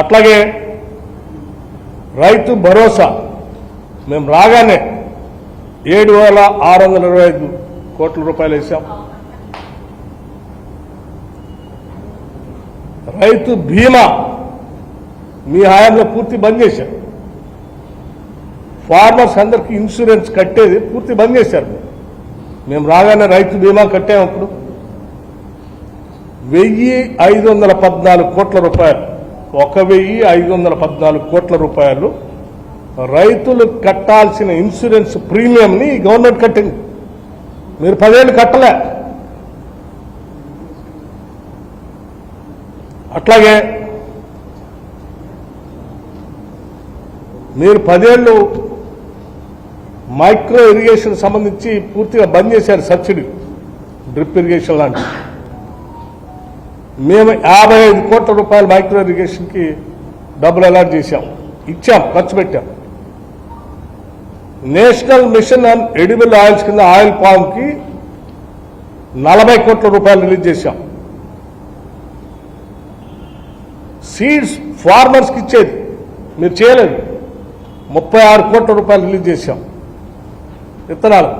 అట్లాగే రైతు భరోసా. మేము రాగానే ఏడు వేల ఆరు వందల ఇరవై ఐదు కోట్ల రూపాయలు వేసాం రైతు బీమా మీ హయాంలో పూర్తి బంద్ చేశారు. ఫార్మర్స్ అందరికి ఇన్సూరెన్స్ కట్టేది పూర్తి బంద్ చేశారు. మేము రాగానే రైతు బీమా కట్టాము అప్పుడు. వెయ్యి ఐదు వందల పద్నాలుగు కోట్ల రూపాయలు ఒక వెయ్యి ఐదు వందల పద్నాలుగు కోట్ల రూపాయలు. రైతులు కట్టాల్సిన ఇన్సూరెన్స్ ప్రీమియంని గవర్నమెంట్ కట్టింది. మీరు పదేళ్ళు కట్టలే. అట్లాగే మీరు పదేళ్ళు మైక్రో ఇరిగేషన్ సంబంధించి పూర్తిగా బంద్ చేశారు సబ్సిడీ. డ్రిప్ ఇరిగేషన్ లాంటి మేము యాభై ఐదు కోట్ల రూపాయలు మైక్రో ఇరిగేషన్కి డబ్బులు అలాట్ చేశాం. ఇచ్చాం ఖర్చు పెట్టాం. National mission on edible oils కింద ఆయిల్ పామ్కి నలభై కోట్ల రూపాయలు రిలీజ్ చేశాం. సీడ్స్ ఫార్మర్స్కి ఇచ్చేది. మీరు చేయలేదు. ముప్పై ఆరు కోట్ల రూపాయలు రిలీజ్ చేశాం. విత్తనాలు.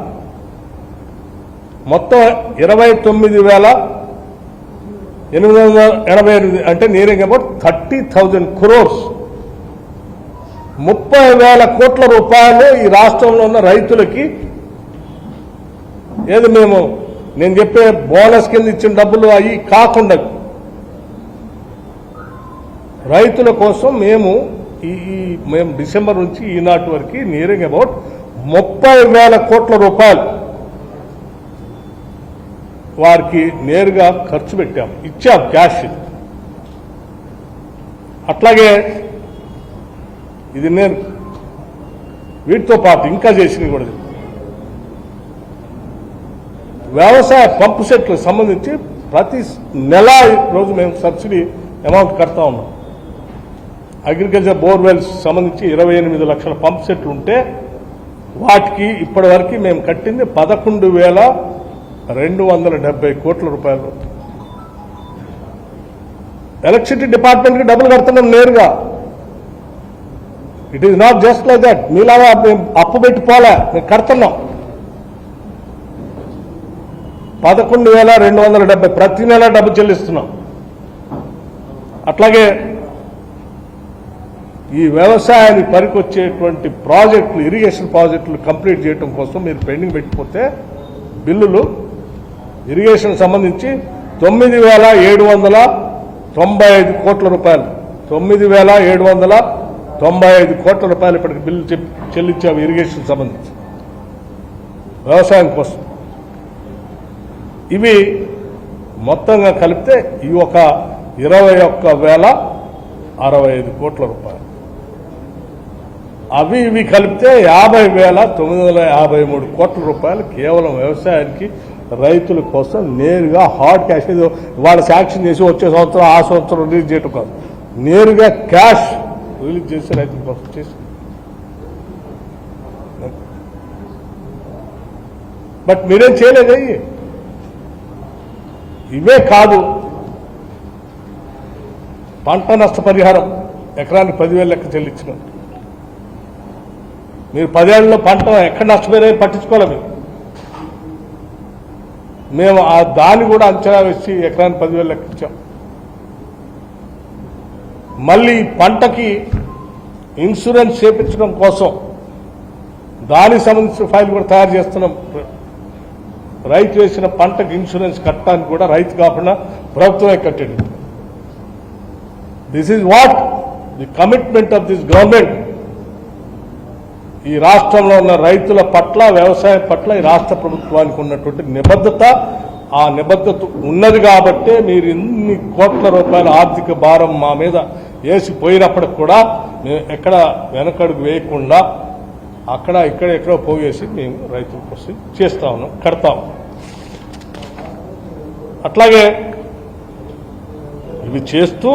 మొత్తం ఇరవై తొమ్మిది వేల ఎనిమిది వందల ఎనభై ఎనిమిది అంటే nearing about thirty thousand crores. ముప్పై వేల కోట్ల రూపాయలు ఈ రాష్ట్రంలో ఉన్న రైతులకి. ఏది మేము నేను చెప్పే బోనస్ కింద ఇచ్చిన డబ్బులు అవి కాకుండా రైతుల కోసం మేము ఈ మేము డిసెంబర్ నుంచి ఈనాటి వరకు నియరింగ్ అబౌట్ ముప్పై వేల కోట్ల రూపాయలు వారికి నేరుగా ఖర్చు పెట్టాం ఇచ్చాం క్యాష్. అట్లాగే ఇది నేను వీటితో పాటు ఇంకా చేసినవి కూడా. వ్యవసాయ పంపు సెట్లకు సంబంధించి ప్రతి నెల రోజు మేము సబ్సిడీ అమౌంట్ కడతా ఉన్నాం. అగ్రికల్చర్ బోర్వెల్స్ సంబంధించి ఇరవై ఎనిమిది లక్షల పంప్ సెట్లు ఉంటే వాటికి ఇప్పటి వరకు మేము కట్టింది పదకొండు వేల రెండు వందల డెబ్బై కోట్ల రూపాయలు. ఎలక్ట్రిసిటీ డిపార్ట్మెంట్కి డబ్బులు కడుతున్నాం నేరుగా. It is not just like that మీలాగా మేము అప్పు పెట్టి పోలే మేము కడుతున్నాం. పదకొండు వేల రెండు వందల డెబ్బై ప్రతి నెల డబ్బు చెల్లిస్తున్నాం. అట్లాగే ఈ వ్యవసాయానికి పనికొచ్చేటువంటి ప్రాజెక్టులు ఇరిగేషన్ ప్రాజెక్టులు కంప్లీట్ చేయడం కోసం మీరు పెండింగ్ పెట్టిపోతే బిల్లులు ఇరిగేషన్ సంబంధించి తొమ్మిది వేల ఏడు వందల తొంభై ఐదు కోట్ల రూపాయలు. తొమ్మిది వేల ఏడు వందల తొంభై ఐదు కోట్ల రూపాయలు ఇప్పటికి బిల్లు చెల్లించాము ఇరిగేషన్ సంబంధించి. వ్యవసాయం కోసం. ఇవి మొత్తంగా కలిపితే ఈ ఒక ఇరవై ఒక్క వేల అరవై ఐదు కోట్ల రూపాయలు. అవి ఇవి కలిపితే యాభై వేల తొమ్మిది వందల యాభై మూడు కోట్ల రూపాయలు కేవలం వ్యవసాయానికి రైతుల కోసం నేరుగా హార్డ్ క్యాష్ ఏదో వాళ్ళ శాంక్షన్ చేసి వచ్చే సంవత్సరం ఆ సంవత్సరం రిలీజ్ చేయటం కాదు. నేరుగా క్యాష్ రిలీజ్ చేసి రైతుల కోసం చేసి. బట్ మీరేం చేయలేదు అయ్యి? ఇవే కాదు. పంట నష్టపరిహారం ఎకరానికి పదివేలు లెక్క చెల్లించినట్టు. మీరు పదేళ్ళలో పంట ఎక్కడ నష్టపోయినా పట్టించుకోలేదు మీరు. మేము ఆ దాన్ని కూడా అంచనా వేసి ఎకరానికి పదివేలు లెక్క ఇచ్చాం మళ్ళీ పంటకి ఇన్సూరెన్స్ చేపించడం కోసం దానికి సంబంధించిన ఫైల్ కూడా తయారు చేస్తున్నాం. రైతు వేసిన పంటకు ఇన్సూరెన్స్ కట్టడానికి కూడా రైతు కాకుండా ప్రభుత్వమే కట్టేది. This is what the commitment of this government ఈ రాష్ట్రంలో ఉన్న రైతుల పట్ల వ్యవసాయం పట్ల ఈ రాష్ట్ర ప్రభుత్వానికి ఉన్నటువంటి నిబద్ధత ఆ నిబద్ధత ఉన్నది కాబట్టే మీరు ఇన్ని కోట్ల రూపాయల ఆర్థిక భారం మా మీద వేసిపోయినప్పటికి కూడా మేము ఎక్కడ వెనకడుగు వేయకుండా అక్కడ ఇక్కడ ఎక్కడో పోగేసి మేము రైతుల కోసం చేస్తా ఉన్నాం కడతా ఉన్నాం. అట్లాగే ఇవి చేస్తూ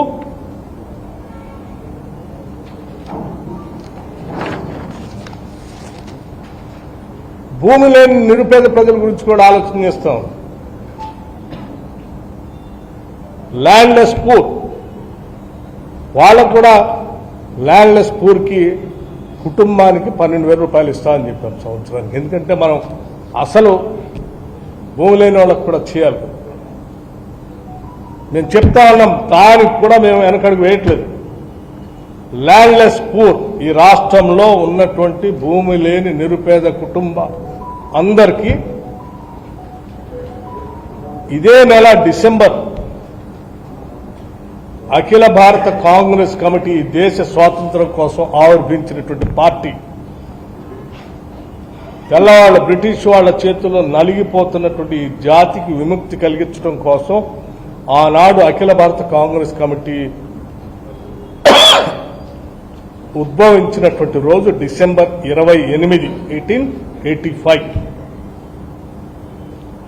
భూమి లేని నిరుపేద ప్రజల గురించి కూడా ఆలోచన చేస్తాం. ల్యాండ్లెస్ పూర్ వాళ్ళకు కూడా ల్యాండ్లెస్ పూర్కి కుటుంబానికి పన్నెండు వేల రూపాయలు ఇస్తామని చెప్పాం సంవత్సరానికి. ఎందుకంటే మనం అసలు భూమి లేని వాళ్ళకు కూడా చేయాలి. మేము చెప్తా ఉన్నాం దానికి కూడా మేము వెనకడికి వేయట్లేదు. ల్యాండ్లెస్ పూర్ ఈ రాష్ట్రంలో ఉన్నటువంటి భూమి లేని నిరుపేద కుటుంబ అందరికీ ఇదే నెల డిసెంబర్ అఖిల భారత కాంగ్రెస్ కమిటీ దేశ స్వాతంత్రం కోసం ఆవిర్భించినటువంటి పార్టీ. తెల్లవాళ్ళ బ్రిటిష్ వాళ్ళ చేతుల్లో నలిగిపోతున్నటువంటి జాతికి విముక్తి కలిగించడం కోసం ఆనాడు అఖిల భారత కాంగ్రెస్ కమిటీ ఉద్భవించినటువంటి రోజు డిసెంబర్ ఇరవై ఎనిమిది ఎయిటీన్ ఎయిటీ ఫైవ్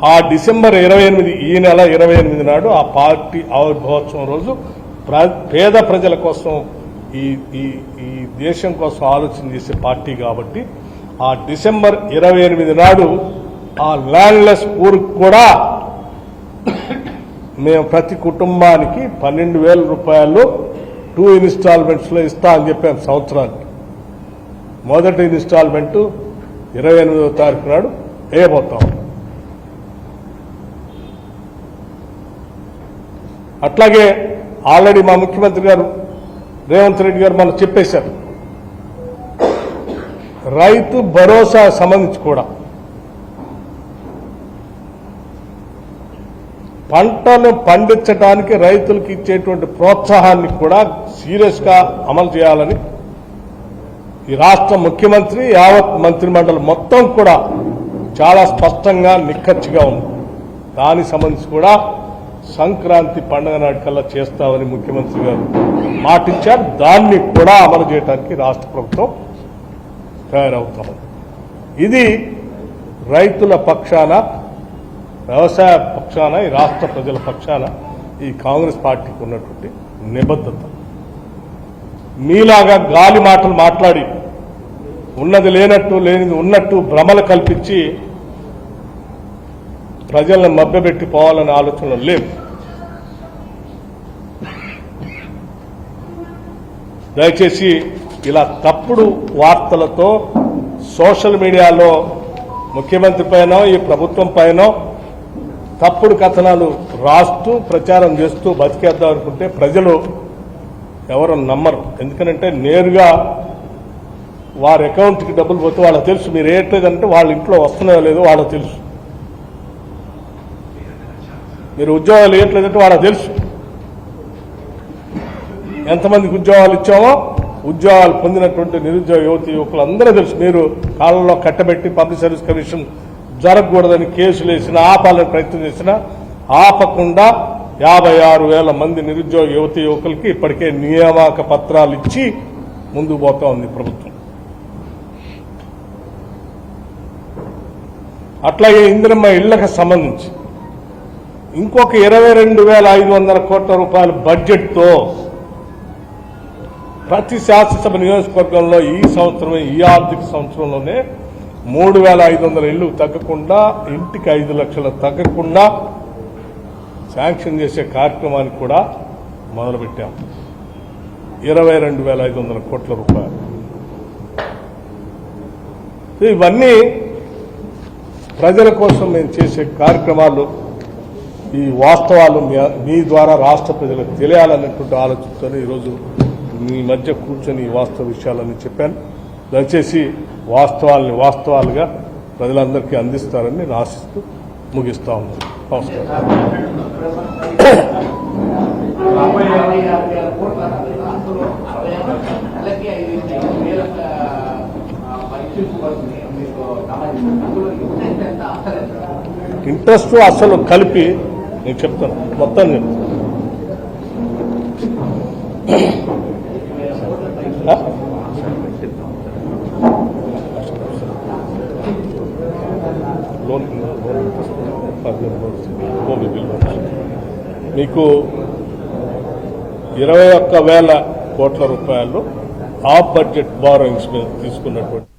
ఆ డిసెంబర్ ఇరవై ఎనిమిది ఈ నెల ఇరవై ఎనిమిది నాడు ఆ పార్టీ ఆవిర్భావోత్సవం రోజు ప్ర- పేద ప్రజల కోసం ఈ ఈ ఈ దేశం కోసం ఆలోచన చేసే పార్టీ కాబట్టి ఆ డిసెంబర్ ఇరవై ఎనిమిది నాడు ఆ ల్యాండ్లెస్ ఊరికి కూడా మేము ప్రతి కుటుంబానికి పన్నెండు వేల రూపాయలు టూ ఇన్స్టాల్మెంట్స్లో ఇస్తా అని చెప్పాం సంవత్సరానికి. మొదటి ఇన్స్టాల్మెంట్ ఇరవై ఎనిమిదో తారీఖు నాడు వేయబోతాం. అట్లాగే ఆల్రెడీ మా ముఖ్యమంత్రి గారు రేవంత్ రెడ్డి గారు మనం చెప్పేశారు. రైతు భరోసా సంబంధించి కూడా పంటను పండించడానికి రైతులకు ఇచ్చేటువంటి ప్రోత్సాహాన్ని కూడా సీరియస్గా అమలు చేయాలని ఈ రాష్ట్ర ముఖ్యమంత్రి యావత్ మంత్రిమండలి మొత్తం కూడా చాలా స్పష్టంగా నిక్కచ్చిగా ఉంది. దానికి సంబంధించి కూడా సంక్రాంతి పండుగ నాటికల్లా చేస్తామని ముఖ్యమంత్రి గారు మాటిచ్చారు. దాన్ని కూడా అమలు చేయడానికి రాష్ట్ర ప్రభుత్వం తయారవుతామని. ఇది రైతుల పక్షాన వ్యవసాయ పక్షాన ఈ రాష్ట్ర ప్రజల పక్షాన ఈ కాంగ్రెస్ పార్టీకి ఉన్నటువంటి నిబద్ధత. మీలాగా గాలి మాటలు మాట్లాడి ఉన్నది లేనట్టు లేనిది ఉన్నట్టు భ్రమలు కల్పించి ప్రజలను మభ్యపెట్టి పోవాలనే ఆలోచన లేదు దయచేసి ఇలా తప్పుడు వార్తలతో సోషల్ మీడియాలో ముఖ్యమంత్రి పైన ఈ ప్రభుత్వం పైన తప్పుడు కథనాలు రాస్తూ ప్రచారం చేస్తూ బతికేద్దాం అనుకుంటే ప్రజలు ఎవరు నమ్మరు. ఎందుకంటే నేరుగా వారి అకౌంట్కి డబ్బులు పోతే వాళ్ళకి తెలుసు. మీరు వేయట్లేదంటే వాళ్ళ ఇంట్లో వస్తున్నాయో లేదో వాళ్ళకి తెలుసు. మీరు ఉద్యోగాలు వేయట్లేదంటే వాళ్ళకి తెలుసు. ఎంతమందికి ఉద్యోగాలు ఇచ్చామో ఉద్యోగాలు పొందినటువంటి నిరుద్యోగ యువతి యువకులు అందరూ తెలుసు. మీరు కాలంలో కట్టబెట్టి పబ్లిక్ సర్వీస్ కమిషన్ జరగకూడదని కేసులు వేసినా ఆపాలని ప్రయత్నం చేసినా ఆపకుండా యాభై ఆరు వేల మంది నిరుద్యోగ యువతి యువకులకి ఇప్పటికే నియామక పత్రాలు ఇచ్చి ముందుకు పోతా ఉంది ప్రభుత్వం. అట్లాగే ఇందిరమ్మ ఇళ్ళకు సంబంధించి ఇంకొక ఇరవై రెండు వేల ఐదు వందల కోట్ల రూపాయల బడ్జెట్తో ప్రతి శాసనసభ నియోజకవర్గంలో ఈ సంవత్సరం ఈ ఆర్థిక సంవత్సరంలోనే మూడు వేల ఐదు వందల ఇళ్ళు తగ్గకుండా ఇంటికి ఐదు లక్షలు తగ్గకుండా శాంక్షన్ చేసే కార్యక్రమానికి కూడా మొదలుపెట్టాం. ఇరవై రెండు వేల ఐదు వందల కోట్ల రూపాయలు. ఇవన్నీ ప్రజల కోసం మేము చేసే కార్యక్రమాలు ఈ వాస్తవాలు మీ- ద్వారా రాష్ట్ర ప్రజలకు తెలియాలన్నటువంటి ఆలోచనతో ఈరోజు మీ మధ్య కూర్చొని ఈ వాస్తవ విషయాలని చెప్పాను. దయచేసి వాస్తవాల్ని వాస్తవాలుగా ప్రజలందరికీ అందిస్తారని నేను ఆశిస్తూ ముగిస్తా ఉన్నాను. నమస్కారం అరవై యాభై వేల కోట్ల అందులో నెలకి ఐదు ఐదు వేల పరీక్షలు పడుతుంది మీకు గమనించండి అందులో ఇంట్రెస్ట్ ఎంత అసలు ఎంత ఇంట్రెస్ట్ అసలు కలిపి నేను చెప్తాను. మొత్తం చెప్తాను లోన్ మీకు ఇరవై ఒక్క వేల కోట్ల రూపాయలు ఆఫ్ బడ్జెట్ బారోయింగ్స్ మీద తీసుకున్నటువంటి